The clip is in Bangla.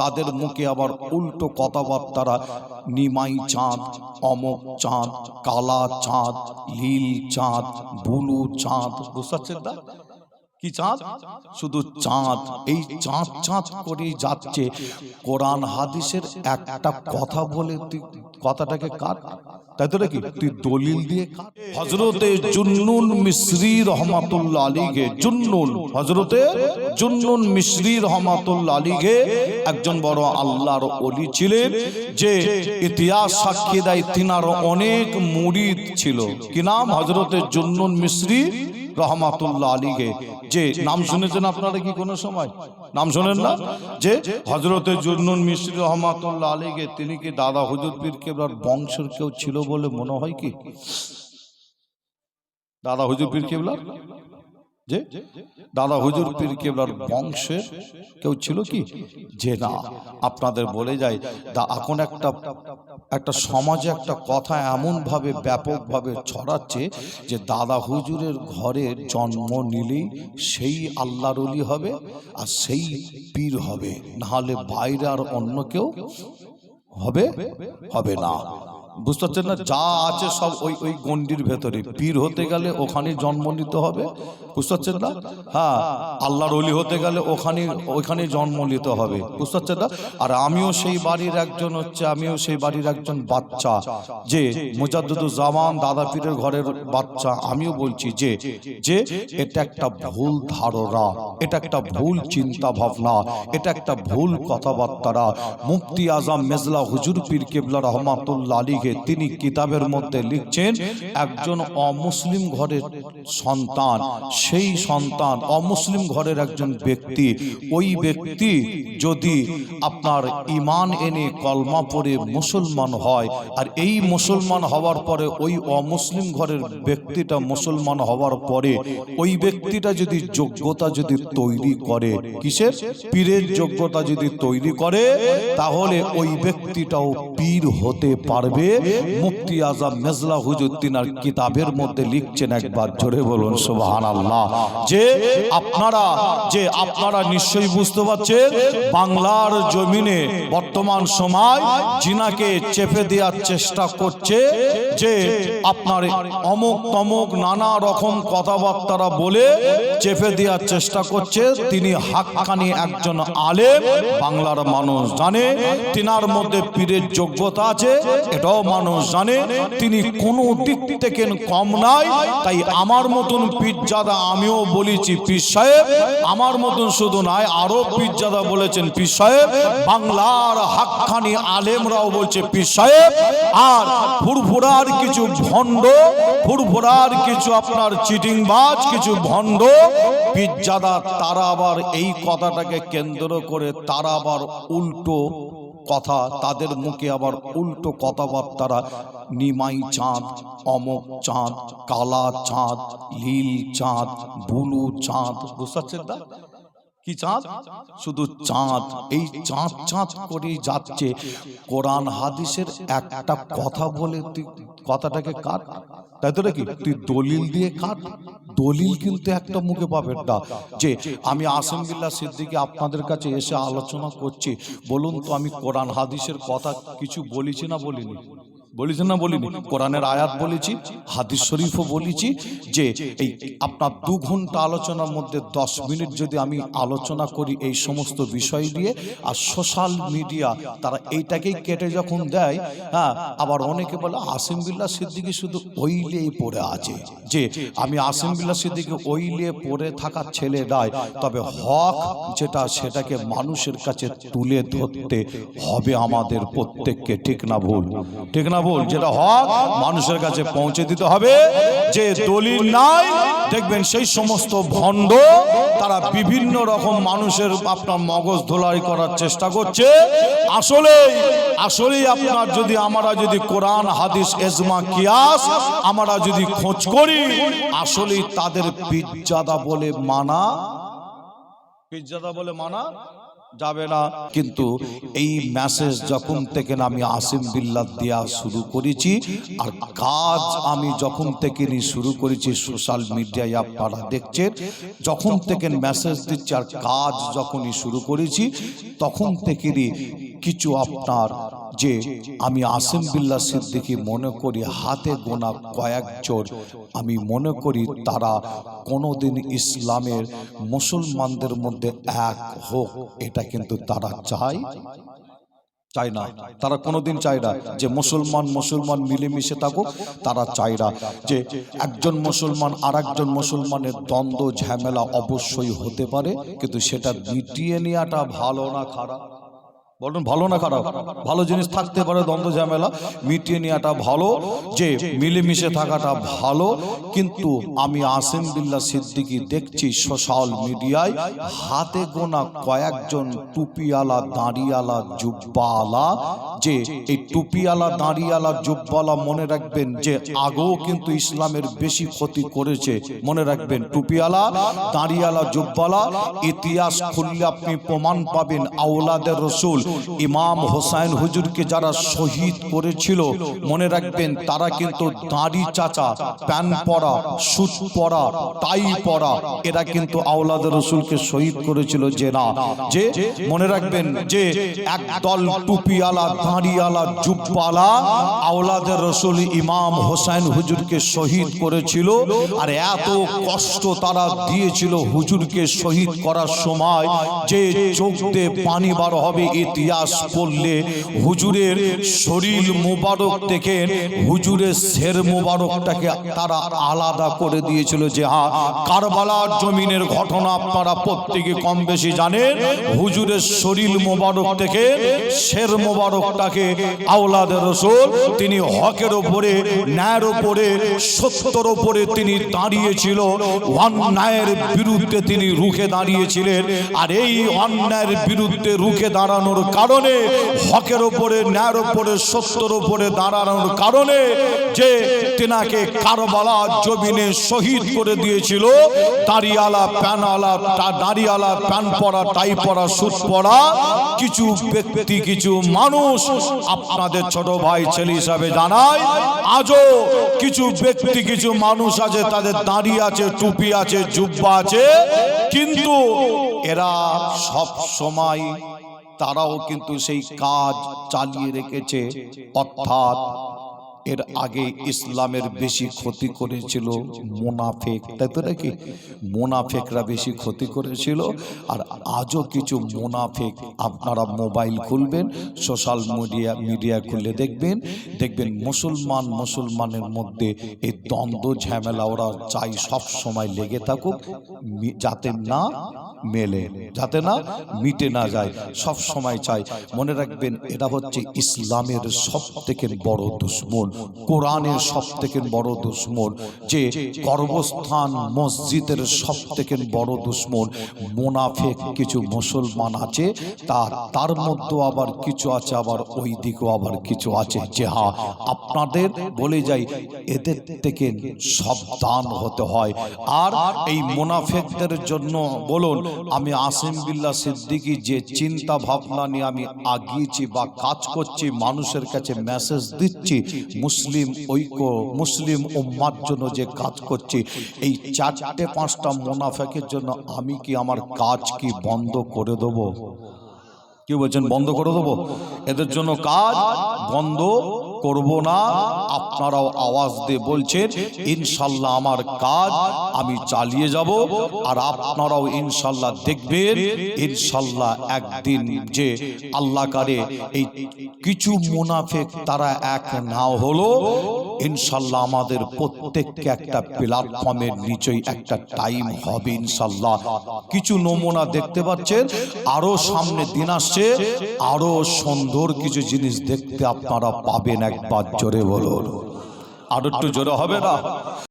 তাদের মুখে আবার উল্টো কথাবার্তারা নিমাই চাঁদ অমক চাঁদ, কালা চাঁদ লীল চাঁদ, বুলু চাঁদ। বুঝতে পারছেন কি চাঁদ? শুধু চাঁদ, এই চাঁদ চাঁদ করেই যাচ্ছে। কোরআন হাদিসের একটা কথা বলে তুই কথাটাকে কাট। তাই তো নাকি? তুই দলিল দিয়ে হজরতে মিশ্রি হজরতে মিশ্রি একজন বড় আল্লাহর অলি ছিলেন, যে ইতিহাস সাক্ষী দেয় তিনার অনেক মুরিদ ছিল। কি নাম? হজরতে জুন্নুন মিশ্রি রহমাতুল্লাহ আলীকে যে, নাম শুনেছেন আপনারা কি কোনো সময়? নাম শোনেন না? যে হজরতে জুন্নুন মিশ্র রহমাতুল্লাহ আলীকে তিনি কি দাদা হুজুর পীর কেবলার বংশের কেউ ছিল বলে মনে হয় কি? দাদা হুজুর পীর কেবলার? যে দাদা হুজুর পীর কেবলার বংশের কেউ ছিল কি? যে না, আপনাদের বলে যায় দা এখন একটা একটা সমাজে একটা কথা এমন ভাবে ব্যাপকভাবে ছড়াচ্ছে যে দাদা হুজুরের ঘরে জন্ম নিলেই সেই আল্লাহর অলি হবে আর সেই পীর হবে। নাহলে বাইরে আর অন্য কেউ হবে হবে না। বুঝতে পারছেন না? যা আছে সব ওই ওই গন্ডির ভেতরে। পীর হতে গেলে ওখানে জন্ম নিতে হবে। বুঝতে পারছেন না? হ্যাঁ আল্লাহর অলি হতে গেলে ওখানে ওইখানে জন্ম নিতে হবে। বুঝতে পারছেন না? আর আমিও সেই বাড়ির একজন হচ্ছে, আমিও সেই বাড়ির একজন বাচ্চা। যে মুজাদ্দুদুর জামান দাদা পীরের ঘরের বাচ্চা, আমিও বলছি যে যে এটা একটা ভুল ধারণা, এটা একটা ভুল চিন্তা ভাবনা এটা একটা ভুল কথাবার্তারা মুফতি আজম মেজলা হুজুর পীর কেবলা রহমাতুল্লাহ আলীকে তিনি কিতাবের মধ্যে লিখছেন, একজন অমুসলিম ঘরের সন্তান, সেই সন্তান অমুসলিম ঘরের একজন ব্যক্তি। ওই ব্যক্তি যদি আপনার ইমান এনে কলমা পড়ে মুসলমান হয়, আর এই মুসলমান হওয়ার পরে ওই অমুসলিম ঘরের ব্যক্তিটা মুসলমান হওয়ার পরে ওই ব্যক্তিটা যদি যোগ্যতা যদি তৈরি করে, কিসের? পীরের যোগ্যতা যদি তৈরি করে, তাহলে ওই ব্যক্তিটাও পীর হতে পারবে। মুফতি আজম মেজলা হুজুর তিনার কিতাবের মধ্যে লিখছেন একবার, জোরে বলুন সুবহান আল্লাহ যে আপনারা যে আপনারা নিশ্চয়ই বুঝতে পারছেন, বাংলার জমিনে বর্তমান সময় জিনাকে চেপে দেওয়ার চেষ্টা করছে, যে আপনার অমুক তমুক নানা রকম কথাবার্তারা বলে চেপে দেওয়ার চেষ্টা করছে, তিনি হাক্কানি একজন আলেম, বাংলার মানুষ জানে, তিনার মধ্যে পীরের যোগ্যতা আছে, এটাও মানুষ জানে, তিনি কোনো দিক থেকে কম নাই, তাই আমার মতন পীরজাদা আমিও বলেছি, পীর সাহেব, আমার মতন শুধু নয় আরও পীরজাদা বলেছেন, পীর সাহেব, বাংলার হাক্কানি আলেমরাও বলছে, পীর সাহেব, আর ফুরফুরার কিছু ভণ্ড, ফুরফুরার কিছু আপনার চিটিং চিটিংবাজ, কিছু ভণ্ড পীরজাদা তারা আবার এই কথাটাকে কেন্দ্র করে তারা আবার উল্টো কথা, তাদের মুখে আবার উল্টো কথাবার্তারা নিমাই চাঁদ অমক চাঁদ, কালা চাঁদ লীল চাঁদ, বুলু চাঁদ। বুঝতে পারছেন না? কি চাঁদ? শুধু চাঁদ, এই চাঁদ চাঁদ করেই যাচ্ছে। কোরআন হাদিসের একটা কথা বলে তুই কথাটাকে কাট। তাই তো নাকি? তুই দলিল দিয়ে কাট। দলিল কিন্তু একটা মুখে পাবেন না। যে আমি আসিম বিল্লাহ সিদ্দিকি আপনাদের কাছে এসে আলোচনা করছি। বলুন তো আমি কোরআন হাদিসের কথা কিছু বলেছি না বলিনি? বলেছেন না বলিনি? কোরআনের আয়াত বলেছি, হাদিস শরীফও বলেছি যে এই আপনার দু ঘণ্টা আলোচনার মধ্যে দশ মিনিট যদি আমি আলোচনা করি এই সমস্ত বিষয় দিয়ে আর সোশ্যাল মিডিয়া তারা এইটাকেই কেটে যখন দেয় হ্যাঁ আবার অনেকে বলে আসিম বিল্লাহ সিদ্দিকি শুধু ওইলেই পড়ে আছে। যে আমি আসিম বিল্লাহ সিদ্দিকি ওইলে পড়ে থাকা ছেলে নয়, তবে হক যেটা সেটাকে মানুষের কাছে তুলে ধরতে হবে আমাদের প্রত্যেককে, ঠিক না ভুল? ঠিক না ভুল যেটা হক মানুষের কাছে পৌঁছে দিতে হবে। যে দলিল নাই, দেখবেন সেই সমস্ত ভণ্ড, তারা বিভিন্ন রকম মানুষের আপনার মগজ ধোলাই করার চেষ্টা করছে। আসলে আসলেই আপনার যদি, আমরা যদি কোরআন, হাদিস এজমা কিয়াস, আমরা যদি খোঁজ করি, আসলেই তাদের পিজ্জাদা বলে মানা। পিজ্জাদা বলে মানা? যাবে না। কিন্তু এই মেসেজ যখন থেকে আমি আসিম বিল্লাহ দেওয়া শুরু করেছি, আর কাজ আমি যখন থেকে শুরু করেছি সোশ্যাল মিডিয়ায় আপনারা দেখছেন যখন থেকে মেসেজ দিচ্ছি আর কাজ যখনই শুরু করেছি, তখন থেকেই কিছু আপনার যে আমি আসিম বিল্লাহ সিদ্দিকি মনে করি হাতে গোনা কয়েকজন আমি মনে করি তারা কোনোদিন ইসলামের মুসলমানদের মধ্যে এক হোক এটা কিন্তু তারা চায়। চায়। না। তারা কোনোদিন চায় না যে মুসলমান মুসলমান মিলেমিশে থাকুক তারা চায় না যে একজন মুসলমান আর একজন মুসলমানের দ্বন্দ্ব ঝামেলা অবশ্যই হতে পারে কিন্তু সেটা মিটিয়ে নেওয়াটা ভালো না। খারাপ। বলুন, ভালো না খারাপ? ভালো জিনিস থাকতে পারে দ্বন্দ্ব, ঝামেলা। মিটিয়ে নেওয়াটা ভালো, যে মিলেমিশে থাকাটা ভালো। কিন্তু আমি আসিম বিল্লা সিদ্দিকি দেখছি সোশ্যাল মিডিয়ায় হাতে গোনা কয়েকজন টুপিওয়ালা দাঁড়িয়ালা জুব্বাওয়ালা, যে এই টুপিওয়ালা দাঁড়িয়ালা জুব্বাওয়ালা মনে রাখবেন যে আগেও কিন্তু ইসলামের বেশি ক্ষতি করেছে। মনে রাখবেন, টুপিওয়ালা দাঁড়িয়ালা জুব্বালা ইতিহাস খুললে আপনি প্রমাণ পাবেন আওলাদের রসুল। ইমাম হোসাইন হুজুরকে যারা শহীদ করেছিল, মনে রাখবেন, তারা কিন্তু দাঁড়ি চাচা, প্যান পরা সুট পরা, টাই পরা, এরা কিন্তু আওলাদের রসুলকে শহীদ করেছিল যে না। যে, মনে রাখবেন, যে একদল টুপিওয়ালা দাঁড়িয়ালা জুব্বালা আওলাদের রসুল ইমাম হোসাইন হুজুরকে শহীদ করেছিল, আর এত কষ্ট তারা দিয়েছিল হুজুরকে শহীদ করার সময়, যে চোখ দিয়ে পানি বার হবে ইতিহাস পড়লে হুজুরের শরীর মোবারক থেকে হুজুরের শের মোবারকটাকে তারা আলাদা করে দিয়েছিল যে হ্যাঁ কারবালার জমিনের ঘটনা আপনারা প্রত্যেকে কম বেশি জানেন। হুজুরের শরীর মোবারক থেকে শের মোবারকটাকে আওলাদের রসুল তিনি হকের ওপরে, ন্যায়ের ওপরে, সত্যর ওপরে তিনি দাঁড়িয়েছিল। অন্যায়ের বিরুদ্ধে তিনি রুখে দাঁড়িয়েছিলেন। আর এই অন্যায়ের বিরুদ্ধে রুখে দাঁড়ানোর কারণে, হকের ওপরে ন্যায়ের ওপরে সত্যর ওপরে দাঁড়ানোর কারণে যে তেনাকে কারবালা জমিনে শহীদ করে দিয়েছিল, দাড়িয়ালা প্যানওয়ালা দাড়িয়ালা, প্যান পরা, টাই পরা, সুট পরা, কিছু ব্যক্তি, কিছু মানুষ আপনাদের ছোট ভাই, ছেলে হিসাবে জানায়, আজও কিছু ব্যক্তি, কিছু মানুষ আছে, তাদের দাড়ি আছে, টুপি আছে, জুব্বা আছে, কিন্তু এরা সব সময় তারাও কিন্তু সেই কাজ চালিয়ে রেখেছে। অর্থাৎ এর আগে ইসলামের বেশি ক্ষতি করেছিল মোনাফেক। তাই তো নাকি? মোনাফেকরা বেশি ক্ষতি করেছিল। আর আজও কিছু মোনাফেক আপনারা মোবাইল খুলবেন, সোশ্যাল মিডিয়া মিডিয়া খুললে দেখবেন। দেখবেন মুসলমান মুসলমানের মধ্যে এই দ্বন্দ্ব, ঝামেলা ওরা চাই সব সময় লেগে থাকুক যাতে না মেলে, যাতে না মিটে না যায়। সব সময় চাই। মনে রাখবেন এটা হচ্ছে ইসলামের সব থেকে বড় দুশ্মন, কোরআনের সব থেকে বড় দুশ্মন, যে কর্মস্থান, মসজিদের সব থেকে বড় দুশ্মন। মোনাফেক কিছু মুসলমান আছে তার তার মধ্যে আবার কিছু আছে, আবার ওই দিকেও আবার কিছু আছে। যে হ্যাঁ আপনাদের বলে যাই, এদের থেকে সাবধান হতে হয়। আর এই মোনাফেকদের জন্য বলুন আমি আসিম বিল্লা সিদ্দিকি যে চিন্তা ভাবনা নিয়ে আমি আগিয়েছি বা কাজ করছি মানুষের কাছে মেসেজ দিচ্ছি মুসলিম ঐক্য মুসলিম উম্মার জন্য যে কাজ করছি এই চারটে পাঁচটা মোনাফেকের জন্য আমি কি আমার কাজ কি বন্ধ করে দেবো? কি বলছেন, বন্ধ করে দেবো? এদের জন্য কাজ, বন্ধ করব না। আপনারাও আওয়াজ দিয়ে বলছেন, ইনশাল্লাহ আমার কাজ, আমি চালিয়ে যাব। আর আপনারাও ইনশাল্লাহ দেখবেন, ইনশাল্লাহ একদিন যে আল্লাহ কারে এই কিছু মুনাফেক তারা এক না হলো ইনশাল্লাহ আমাদের প্রত্যেককে একটা প্ল্যাটফর্মের নিচেই একটা টাইম হবে ইনশাল্লাহ। কিছু নমুনা দেখতে পাচ্ছেন, আরও সামনে দিন আসছে, আরও সুন্দর কিছু জিনিস দেখতে আপনারা পাবেন একবার, জোরে বলুন। আর একটু জোরে হবে না?